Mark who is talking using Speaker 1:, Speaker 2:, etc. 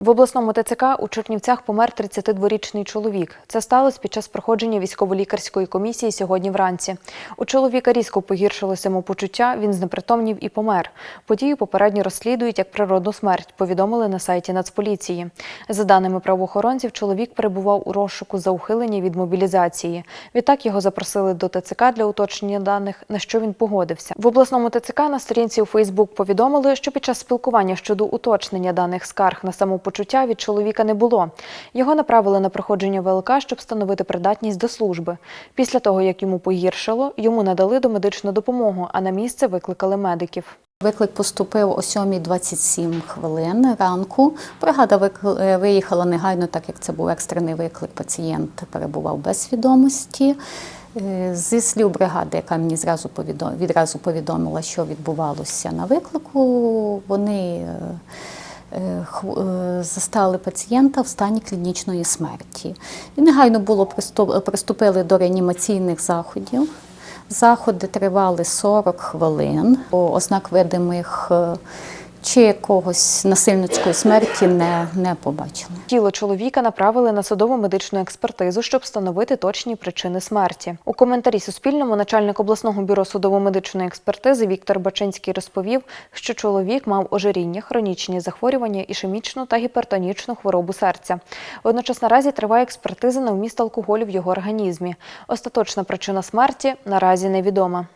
Speaker 1: В обласному ТЦК у Чернівцях помер 32-річний чоловік. Це сталося під час проходження військово-лікарської комісії сьогодні вранці. У чоловіка різко погіршило самопочуття, він знепритомнів і помер. Подію попередньо розслідують як природну смерть, повідомили на сайті Нацполіції. За даними правоохоронців, чоловік перебував у розшуку за ухилення від мобілізації. Відтак його запросили до ТЦК для уточнення даних, на що він погодився. В обласному ТЦК на сторінці у Фейсбук повідомили, що під час спілкування щодо уточнення даних скарг на самопочуття від чоловіка не було. Його направили на проходження ВЛК, щоб встановити придатність до служби. Після того, як йому погіршило, йому надали домедичну допомогу, а на місце викликали медиків.
Speaker 2: Виклик поступив о 7.27 хвилин ранку. Бригада е, виїхала негайно, так як це був екстрений виклик. Пацієнт перебував без свідомості. Е, Зі слів бригади, яка мені зразу відразу повідомила, що відбувалося на виклику, вони е, застали пацієнта в стані клінічної смерті. І негайно було приступ- приступили до реанімаційних заходів. Заходи тривали 40 хвилин. Ознак видимих е, чи якогось насильницької смерті не, не побачили.
Speaker 1: Тіло чоловіка направили на судово медичну експертизу, щоб встановити точні причини смерті. У коментарі Суспільному начальник обласного бюро судово-медичної експертизи Віктор Бачинський розповів, що чоловік мав ожиріння, хронічні захворювання, ішемічну та гіпертонічну хворобу серця. Водночас наразі триває експертиза на вміст алкоголю в його організмі. Остаточна причина смерті наразі невідома.